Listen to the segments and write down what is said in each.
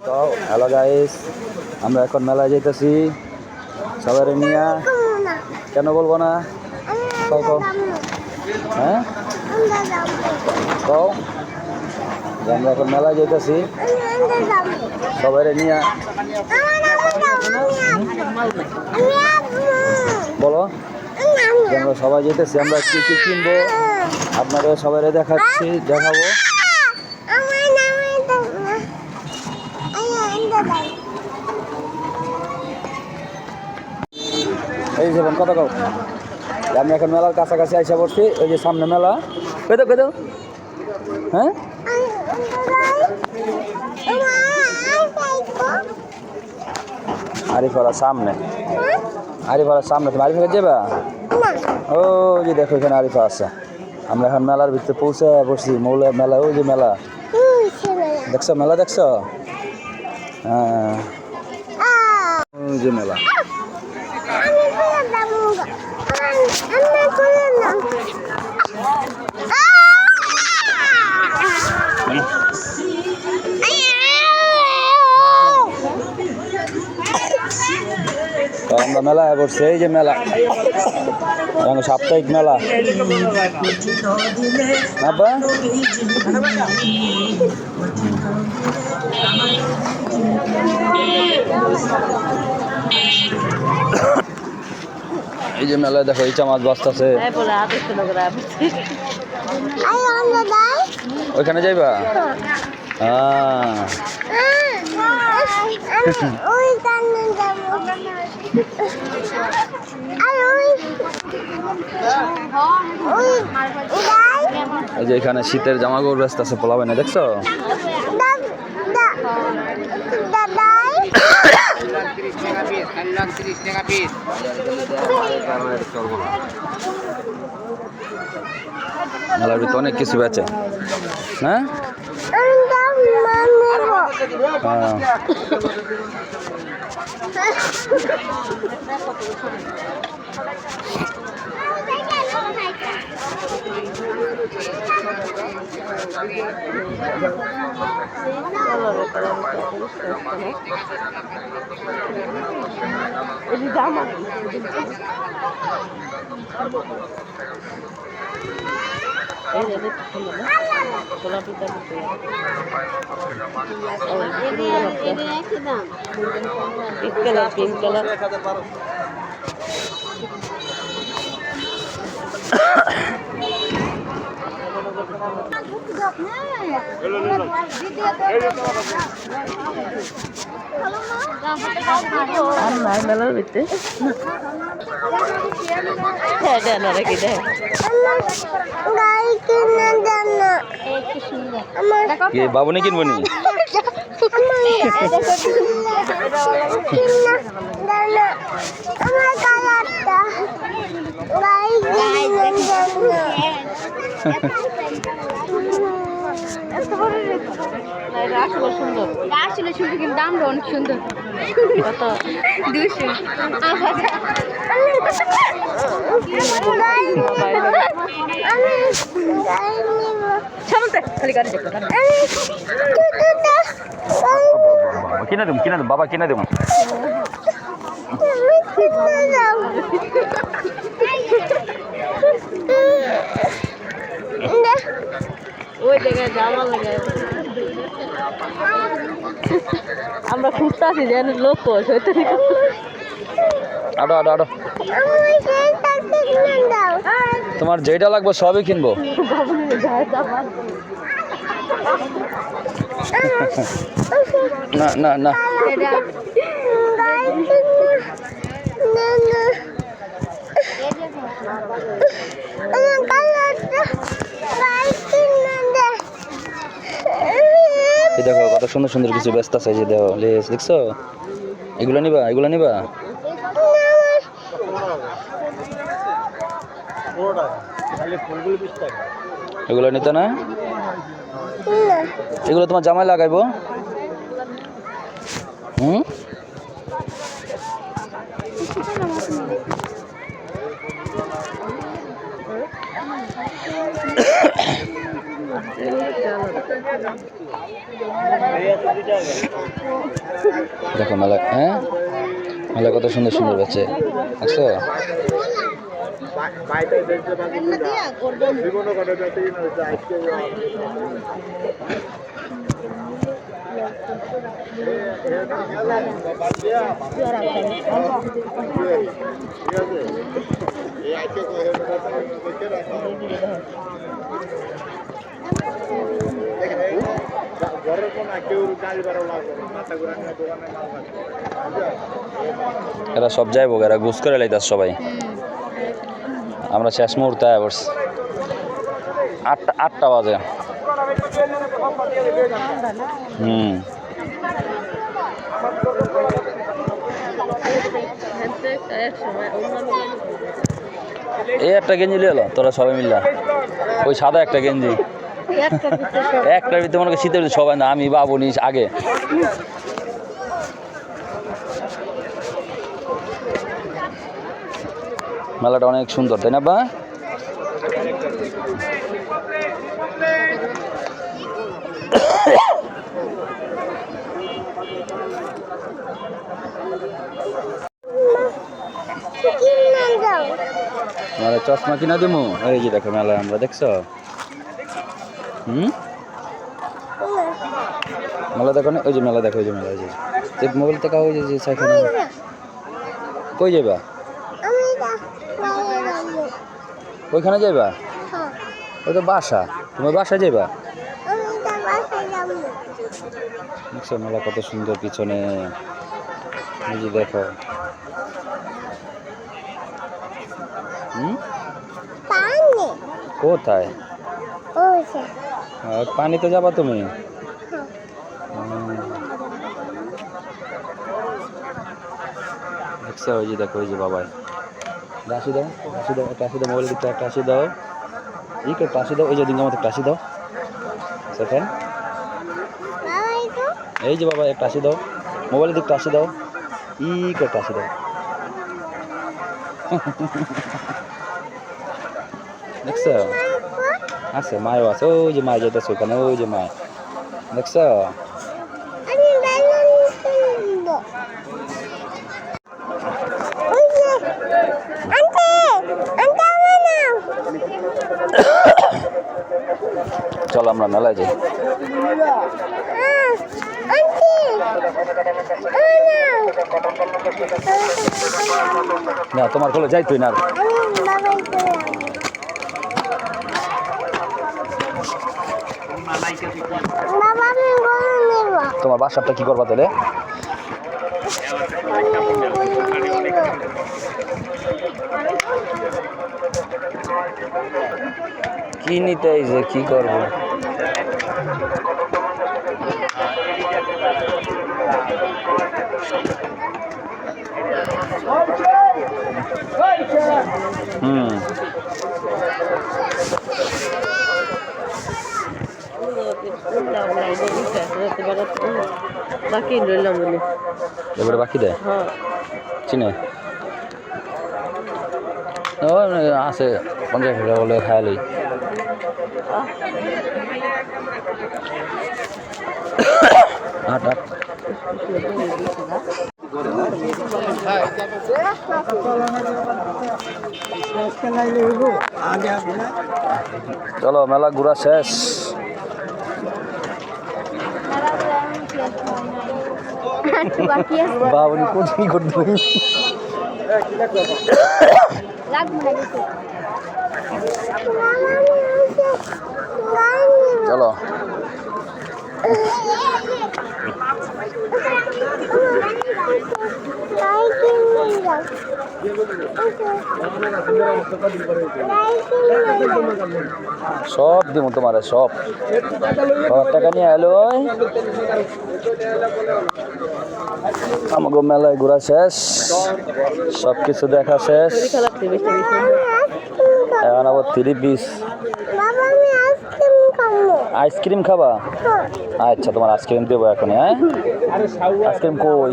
Hello guys আমরা এখন মেলায় যেতেছি সবাই নিয়ে। কেন বলব না? হ্যাঁ? আমরা এখন মেলায় যেতেছি সবাই নিয়ে। বলো। আমরা সবাই যেতেছি আমরা কি কি কিনবো? আপনারা সবাই দেখাচ্ছি, দেখাবো। এই যে বোন, কথা কও? আমি এখন মেলার কাছাকাছি আইসা পড়ছি ওই যে সামনে মেলা। কেদো কেদো হ্যাঁ? আরিফাড়ার সামনে। আরিফাড়ার সামনে তুমি আরিফা যাবা ও যে দেখো এখানে আরিফা আছে। আমরা এখন মেলার ভিতরে পৌঁছে পড়ছি মৌলা মেলা ওই যে মেলা। দেখছ মেলা দেখছ? হ্যাঁ। যে মেলা তো আমরা মেলায় পড়ছি এই যে মেলা। সাপ্তাহিক মেলা। আব্বা এই যে মেলায় দেখো ইচা মাছ বাঁচতেছে। ওইখানে যাইবা? হ্যাঁ এই যে এখানে শীতের জামা কাপড় ব্যস্ত আছে পোলাবে না দেখছ? মেলার ভিতরে অনেক কিছু বেচে। হ্যাঁ। আমি দাম মানবো হ্যাঁ পিঙ্ক কালার আর নাই মেলার ভিতরে হ্যাঁ দেন আর কি? দেন গাই কিনে দেন না? আমার কি বাবু নি কিনবো নি কিনে দেন না আসলে সুন্দর আসলে শুধু কিন্তু দামটা অনেক সুন্দর কত দুশো আমি কুকুরটা কিনে দেবো বাবা কিনে দেবো দাও ওই জায়গায় জামা লাগে। আমরা খুঁজতে আছি যেন লোক হয়তো আডো আডো তোমার যেটা লাগবে সবই কিনবো। না না না গাই কিনে দেন না আমার কালারটা গাই কিনে দে এই দেখো কত সুন্দর সুন্দর কিছু ব্যস্ত আছে যে দেখো লেস দেখছ? এগুলো নিবা এগুলো নিবা। এগুলো নিতে না? এগুলো তোমার জামাই লাগাইবো। হুম? দেখো মেলা হ্যাঁ? মেলা কত সুন্দর সুন্দর আছে দেখছ এরা সব যাইবো এরা গুছ করে লাইতাস সবাই। আমরা শেষ মুহূর্তে পড়ছি। আটটা আটটা বাজে। হুম। এই একটা গেঞ্জি লিয়ে তোরা সবাই মিললা। ওই সাদা একটা গেঞ্জি। একটার ভিতরে মনে করি শীতের ভিতরে সবাই না আমি বাবু নিস আগে। মেলাটা অনেক সুন্দর তাই না বা? মেলা চশমা কিনা দিমু? এই যে দেখো মেলা আমরা দেখছ? হুম? মেলা দেখো না? ওই যে মেলা দেখো ওই যে মেলা যে। মোবাইল থেকে ওই যে সাইকেল কই যাবা। ওইখানে যাইবা? হ্যাঁ। ওই তো বাসা। তোমার বাসা যাইবা? দেখছ মেলা কত সুন্দর পিছনে। যে দেখো। হুম? কোথায়? পানিতে যাবা তুমি। দেখছ ওই যে দেখো ওই যে বাবাই। রাশি দাও রাশি দাও একটা আসি দাও মোবাইলের দিকটা একটা আসি দাও। এই একটা আসি দাও এই যে দিনকে মতো একটা আসি দাও। সেখানে এই যে বাবা একটা আসি দাও। মোবাইলের দিকটা আসি দাও। ই একটা আসি দাও। দেখছ? আছে মায়ও আছে। ওই যে মায় যেতেছে ওখানে ওই যে মায়। দেখছ? আমি আমরা মেলায় যাই। না। তোমার খোলো যাই তুই না তোমার বাসাটা কি করবা তাহলে? কি নিতে আইছে কি করব? হুম। বাকি রইলাম বলে এবারে বাকি দেয়? হ্যাঁ। চিনে? আছে পঞ্চাশ টাকা বলে খায়ালি আট আট। চলো মেলা ঘোরা শেষ। বাকি আছে। বাবুনি কোথায় করতে লাগবে না কিছু বাবা আমি হচ্ছে গান নেব চলো। সব দিব তোমার, সব। টাকা নিয়ে এলো আমাকে মেলায় ঘোরা শেষ সব কিছু দেখা শেষ। বেশি বেশি এখন আবার থ্রি পিস বাবা আমি আইসক্রিম খাব আইসক্রিম খাবা? আচ্ছা তোমার আইসক্রিম দেবো এখন হ্যাঁ? আইসক্রিম কই?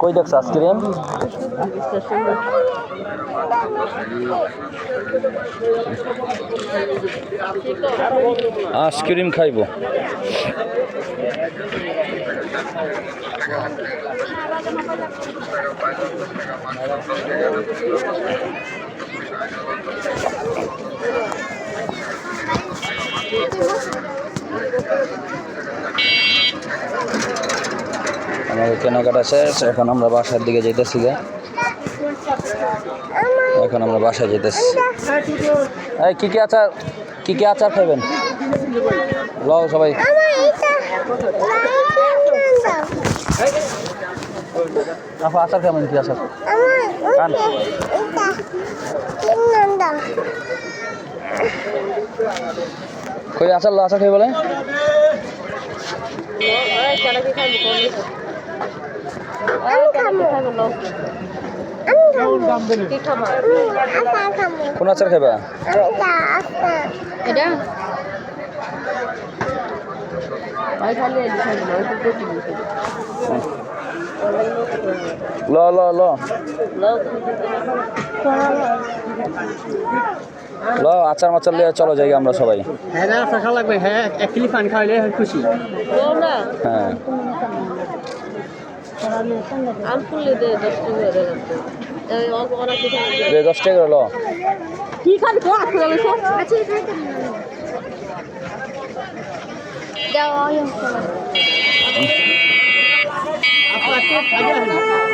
কই দেখছ আইসক্রিম? আইসক্রিম খাইব। কেনাকাটা শেষ, এখন আমরা বাসার দিকে যেতেছি গা। এখন আমরা বাসায় যেতেছি এই, কি কি আচার, কি কি আচার খাবেন লও সবাই। আচার খাবেন কি আচার? কই আচার আচার খাই বলে আমি খাব আমি খাব কি খাব আশা খাব কোন আচার এটা? ল ল ল। ল আচার মাচার লিয়ে চলো যাই আমরা সবাই। হ্যাঁ ফাঁকা লাগবে হ্যাঁ এক কিলি পান খাওয়াইলে খুশি। হ্যাঁ। দশ টাকা আছে কি খাবি দে দশ টাকা